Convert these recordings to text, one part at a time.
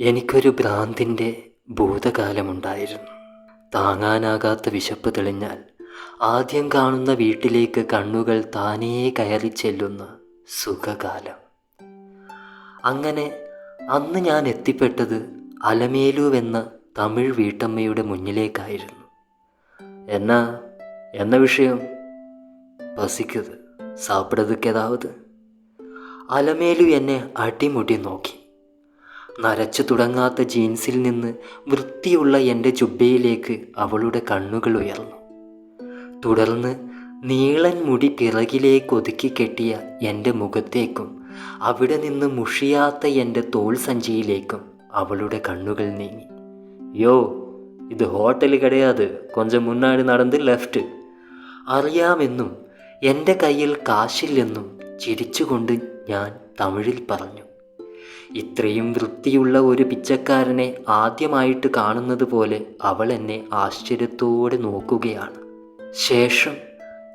എനിക്കൊരു ഭ്രാന്തിന്റെ ഭൂതകാലമുണ്ടായിരുന്നു. താങ്ങാനാകാത്ത വിശപ്പ് തെളിഞ്ഞാൽ ആദ്യം കാണുന്ന വീട്ടിലേക്ക് കണ്ണുകൾ താനേ കയറി ചെല്ലുന്ന സുഖകാലം. അങ്ങനെ അന്ന് ഞാൻ എത്തിപ്പെട്ടത് അലമേലുവെന്ന തമിഴ് വീട്ടമ്മയുടെ മുന്നിലേക്കായിരുന്നു. എന്നാ എന്ന വിഷയം? പസിക്കത് സാപ്പിടതുക്കേതാവത് അലമേലു എന്നെ അടിമുടി നോക്കി. നരച്ചു തുടങ്ങാത്ത ജീൻസിൽ നിന്ന് വൃത്തിയുള്ള എന്റെ ജുബയിലേക്ക് അവളുടെ കണ്ണുകൾ ഉയർന്നു. തുടർന്ന് നീളൻ മുടി പിറകിലേക്ക് ഒതുക്കി കെട്ടിയ എന്റെ മുഖത്തേക്കും അവിടെ നിന്ന് മുഷിയാത്ത എന്റെ തോൾ സഞ്ചിയിലേക്കും അവളുടെ കണ്ണുകൾ നീങ്ങി. യോ ഇത് ഹോട്ടൽ കിടയാത്. കൊഞ്ചം മുന്നാടി നടന്ന് ലെഫ്റ്റ്. അറിയാമെന്നും എന്റെ കയ്യിൽ കാശില്ലെന്നും ചിരിച്ചുകൊണ്ട് ഞാൻ തമിഴിൽ പറഞ്ഞു. ഇത്രയും വൃത്തിയുള്ള ഒരു പിച്ചക്കാരനെ ആദ്യമായിട്ട് കാണുന്നത് പോലെ അവൾ എന്നെ ആശ്ചര്യത്തോടെ നോക്കുകയാണ്. ശേഷം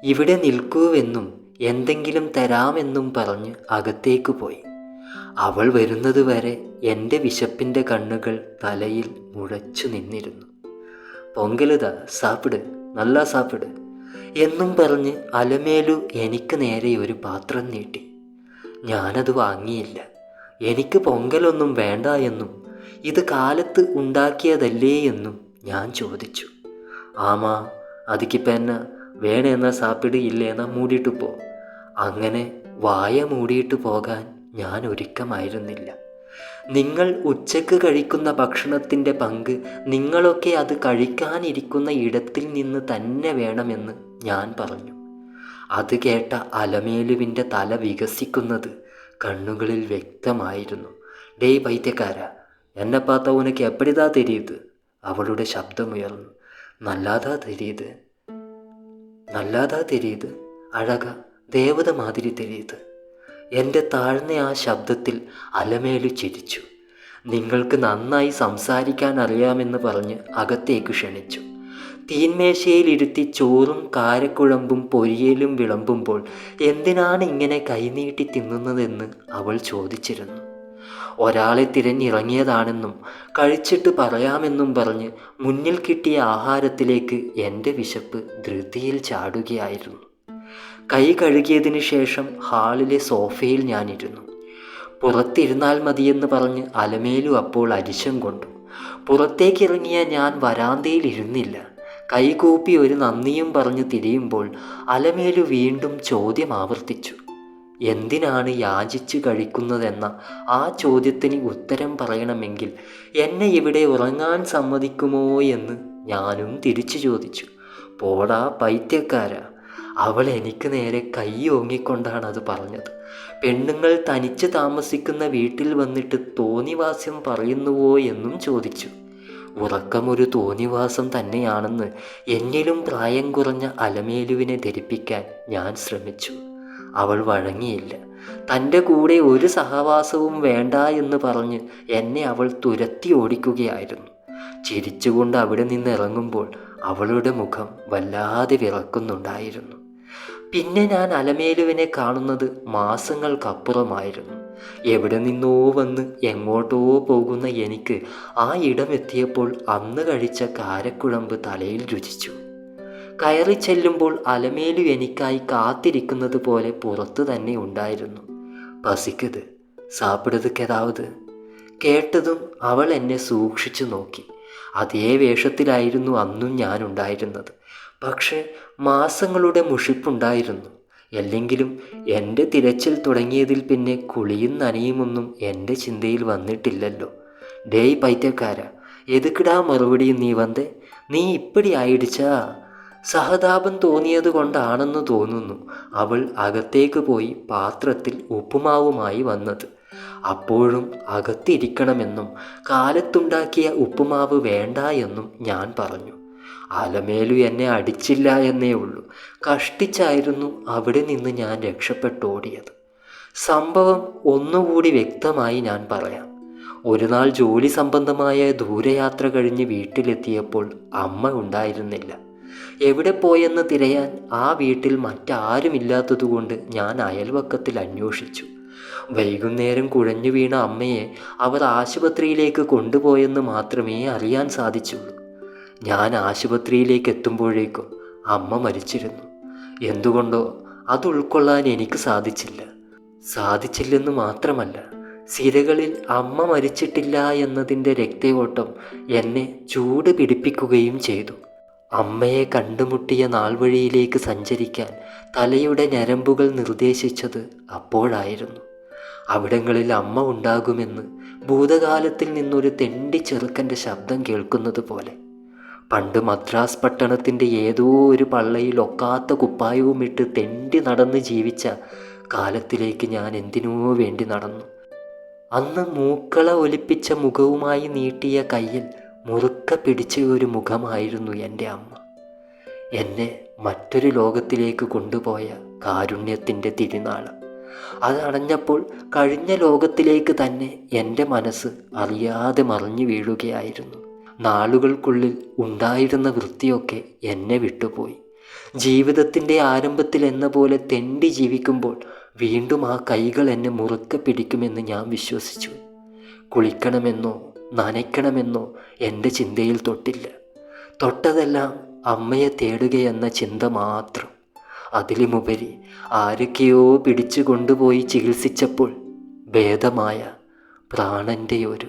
ഇവിടെ നിൽക്കൂവെന്നും എന്തെങ്കിലും തരാമെന്നും പറഞ്ഞ് അകത്തേക്ക് പോയി. അവൾ വരുന്നത് വരെ എന്റെ വിശപ്പിന്റെ കണ്ണുകൾ തലയിൽ മുഴച്ചു നിന്നിരുന്നു. പൊങ്കലുത സാപ്പിട് നല്ല സാപ്പിട് എന്നും പറഞ്ഞ് അലമേലു എനിക്ക് നേരെ ഒരു പാത്രം നീട്ടി. ഞാനത് വാങ്ങിയില്ല. എനിക്ക് പൊങ്കലൊന്നും വേണ്ട എന്നും ഇത് കാലത്ത് ഉണ്ടാക്കിയതല്ലേ എന്നും ഞാൻ ചോദിച്ചു. ആമാ അതിക്കിപ്പന്ന വേണേന്ന സാപ്പിട് ഇല്ലേന്ന മൂടിയിട്ട് പോ. അങ്ങനെ വായ മൂടിയിട്ട് പോകാൻ ഞാൻ ഒരുക്കമായിരുന്നില്ല. നിങ്ങൾ ഉച്ചയ്ക്ക് കഴിക്കുന്ന ഭക്ഷണത്തിന്റെ പങ്ക് നിങ്ങളൊക്കെ അത് കഴിക്കാനിരിക്കുന്ന ഇടത്തിൽ നിന്ന് തന്നെ വേണമെന്ന് ഞാൻ പറഞ്ഞു. അത് കേട്ട അലമേലുവിന്റെ തല വികസിക്കുന്നത് കണ്ണുകളിൽ വ്യക്തമായിരുന്നു. ഡേയ് പൈത്യക്കാര എന്നെ പാത്ത ഉനക്ക് എപ്പടിതാ തെരിയത് അവളുടെ ശബ്ദമുയർന്നു. നല്ലാതാ തെരിയത് നല്ലാതാ തെരിയത് അഴക ദേവത മാതിരി തെരിയത് എന്റെ താഴ്ന്ന ആ ശബ്ദത്തിൽ അലമേലു ചിരിച്ചു. നിങ്ങൾക്ക് നന്നായി സംസാരിക്കാൻ അറിയാമെന്ന് പറഞ്ഞ് അകത്തേക്ക് ക്ഷണിച്ചു. തീന്മേശയിലിരുത്തി ചോറും കാരക്കുഴമ്പും പൊരിയലും വിളമ്പുമ്പോൾ എന്തിനാണ് ഇങ്ങനെ കൈനീട്ടി തിന്നുന്നതെന്ന് അവൾ ചോദിച്ചിരുന്നു. ഒരാളെ തിരഞ്ഞിറങ്ങിയതാണെന്നും കഴിച്ചിട്ട് പറയാമെന്നും പറഞ്ഞ് മുന്നിൽ കിട്ടിയ ആഹാരത്തിലേക്ക് എന്റെ വിശപ്പ് ധൃതിയിൽ ചാടുകയായിരുന്നു. കൈ കഴുകിയതിനു ശേഷം ഹാളിലെ സോഫയിൽ ഞാനിരുന്നു. പുറത്തിരുന്നാൽ മതിയെന്ന് പറഞ്ഞ് അലമേലു അപ്പോൾ അരിശം കൊണ്ടു. പുറത്തേക്കിറങ്ങിയ ഞാൻ വരാന്തയിൽ ഇരുന്നില്ല. കൈകൂപ്പി ഒരു നന്ദിയും പറഞ്ഞ് തിരിയുമ്പോൾ അലമേലു വീണ്ടും ചോദ്യം ആവർത്തിച്ചു. എന്തിനാണ് യാചിച്ചു കഴിക്കുന്നതെന്ന ആ ചോദ്യത്തിന് ഉത്തരം പറയണമെങ്കിൽ എന്നെ ഇവിടെ ഉറങ്ങാൻ സമ്മതിക്കുമോ എന്ന് ഞാനും തിരിച്ചു ചോദിച്ചു. പോടാ പൈത്യക്കാരാ അവൾ എനിക്ക് നേരെ കൈ ഓങ്ങിക്കൊണ്ടാണ് അത് പറഞ്ഞത്. പെണ്ണുങ്ങൾ തനിച്ച് താമസിക്കുന്ന വീട്ടിൽ വന്നിട്ട് തോന്നിവാസ്യം പറയുന്നുവോ എന്നും ചോദിച്ചു. ഉറക്കമൊരു തോന്നിവാസം തന്നെയാണെന്ന് എന്നിലും പ്രായം കുറഞ്ഞ അലമേലുവിനെ ധരിപ്പിക്കാൻ ഞാൻ ശ്രമിച്ചു. അവൾ വഴങ്ങിയില്ല. തന്റെ കൂടെ ഒരു സഹവാസവും വേണ്ട എന്ന് പറഞ്ഞ് എന്നെ അവൾ തുരത്തി ഓടിക്കുകയായിരുന്നു. ചിരിച്ചുകൊണ്ട് അവിടെ നിന്ന് ഇറങ്ങുമ്പോൾ അവളുടെ മുഖം വല്ലാതെ വിറക്കുന്നുണ്ടായിരുന്നു. പിന്നെ ഞാൻ അലമേലുവിനെ കാണുന്നത് മാസങ്ങൾക്കപ്പുറമായിരുന്നു. എവിടെ നിന്നോ വന്ന് എങ്ങോട്ടോ പോകുന്ന എനിക്ക് ആ ഇടം എത്തിയപ്പോൾ അന്ന് കഴിച്ച കാരക്കുഴമ്പ് തലയിൽ രുചിച്ചു. കയറി ചെല്ലുമ്പോൾ അലമേലു എനിക്കായി കാത്തിരിക്കുന്നത് പോലെ പുറത്തു തന്നെ ഉണ്ടായിരുന്നു. പസിക്കത്. സാപ്പിടതുക്കെതാവത് കേട്ടതും അവൾ എന്നെ സൂക്ഷിച്ചു നോക്കി. അതേ വേഷത്തിലായിരുന്നു അന്നും ഞാനുണ്ടായിരുന്നത് പക്ഷേ മാസങ്ങളുടെ മുഷിപ്പുണ്ടായിരുന്നു. അല്ലെങ്കിലും എന്റെ തിരച്ചിൽ തുടങ്ങിയതിൽ പിന്നെ കുളിയും നനയുമൊന്നും എന്റെ ചിന്തയിൽ വന്നിട്ടില്ലല്ലോ. ഡേയ് പൈത്യക്കാര എതുക്കിടാ മറുപടിയും നീ വന്നേ? നീ ഇപ്പടി ആയിടിച്ചാ? സഹതാപം തോന്നിയത് കൊണ്ടാണെന്ന് തോന്നുന്നു അവൾ അകത്തേക്ക് പോയി പാത്രത്തിൽ ഉപ്പുമാവുമായി വന്നത്. അപ്പോഴും അകത്തിരിക്കണമെന്നും കാലത്തുണ്ടാക്കിയ ഉപ്പുമാവ് വേണ്ട എന്നും ഞാൻ പറഞ്ഞു. അലമേലു എന്നെ അടിച്ചില്ല എന്നേ ഉള്ളൂ. കഷ്ടിച്ചായിരുന്നു അവിടെ നിന്ന് ഞാൻ രക്ഷപ്പെട്ടോടിയത്. സംഭവം ഒന്നുകൂടി വ്യക്തമായി ഞാൻ പറയാം. ഒരു നാൾ ജോലി സംബന്ധമായ ദൂരയാത്ര കഴിഞ്ഞ് വീട്ടിലെത്തിയപ്പോൾ അമ്മ ഉണ്ടായിരുന്നില്ല. എവിടെ പോയെന്ന് തിരയാൻ ആ വീട്ടിൽ മറ്റാരുമില്ലാത്തതുകൊണ്ട് ഞാൻ അയൽവക്കത്തിൽ അന്വേഷിച്ചു. വൈകുന്നേരം കുഴഞ്ഞു വീണ അമ്മയെ അവർ ആശുപത്രിയിലേക്ക് കൊണ്ടുപോയെന്ന് മാത്രമേ അറിയാൻ സാധിച്ചുള്ളൂ. ഞാൻ ആശുപത്രിയിലേക്ക് എത്തുമ്പോഴേക്കും അമ്മ മരിച്ചിരുന്നു. എന്തുകൊണ്ടോ അത് ഉൾക്കൊള്ളാൻ എനിക്ക് സാധിച്ചില്ല. സാധിച്ചില്ലെന്ന് മാത്രമല്ല സിരകളിൽ അമ്മ മരിച്ചിട്ടില്ല എന്നതിന്റെ രക്തയോട്ടം എന്നെ ചൂട് പിടിപ്പിക്കുകയും ചെയ്തു. അമ്മയെ കണ്ടുമുട്ടിയ നാൾവഴിയിലേക്ക് സഞ്ചരിക്കാൻ തലയുടെ ഞരമ്പുകൾ നിർദ്ദേശിച്ചത് അപ്പോഴായിരുന്നു. അവിടങ്ങളിൽ അമ്മ ഉണ്ടാകുമെന്ന് ഭൂതകാലത്തിൽ നിന്നൊരു തെണ്ടി ചെറുക്കന്റെ ശബ്ദം കേൾക്കുന്നത് പോലെ പണ്ട് മദ്രാസ് പട്ടണത്തിന്റെ ഏതോ ഒരു പള്ളയിൽ ഒക്കാത്ത കുപ്പായവുമിട്ട് തെണ്ടി നടന്ന് ജീവിച്ച കാലത്തിലേക്ക് ഞാൻ എന്തിനോ വേണ്ടി നടന്നു. അന്ന് മൂക്കള ഒലിപ്പിച്ച മുഖവുമായി നീട്ടിയ കയ്യിൽ മുറുക്ക പിടിച്ച ഒരു മുഖമായിരുന്നു എന്റെ അമ്മ. എന്നെ മറ്റൊരു ലോകത്തിലേക്ക് കൊണ്ടുപോയ കാരുണ്യത്തിന്റെ തിരുനാളം. അതടഞ്ഞപ്പോൾ കഴിഞ്ഞ ലോകത്തിലേക്ക് തന്നെ എന്റെ മനസ്സ് അറിയാതെ മറിഞ്ഞു വീഴുകയായിരുന്നു. നാളുകൾക്കുള്ളിൽ ഉണ്ടായിരുന്ന വൃത്തിയൊക്കെ എന്നെ വിട്ടുപോയി. ജീവിതത്തിന്റെ ആരംഭത്തിൽ എന്ന പോലെ തെണ്ടി ജീവിക്കുമ്പോൾ വീണ്ടും ആ കൈകൾ എന്നെ മുറുക്കെ പിടിക്കുമെന്ന് ഞാൻ വിശ്വസിച്ചു. കുളിക്കണമെന്നോ നനയ്ക്കണമെന്നോ എന്റെ ചിന്തയിൽ തൊട്ടില്ല. തൊട്ടതെല്ലാം അമ്മയെ തേടുകയെന്ന ചിന്ത മാത്രം. അതിലുമുപരി ആരൊക്കെയോ പിടിച്ചു കൊണ്ടുപോയി ചികിത്സിച്ചപ്പോൾ ഭേദമായ പ്രാണന്റെ ഒരു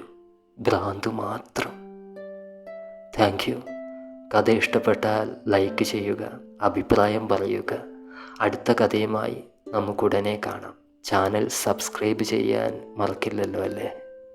ഭ്രാന്ത് മാത്രം. Thank you. കഥ ഇഷ്ടപ്പെട്ടാൽ ലൈക്ക് ചെയ്യുക അഭിപ്രായം പറയുക. അടുത്ത കഥയുമായി നമുക്കുടനെ കാണാം. ചാനൽ സബ്സ്ക്രൈബ് ചെയ്യാൻ മറക്കില്ലല്ലോ അല്ലേ?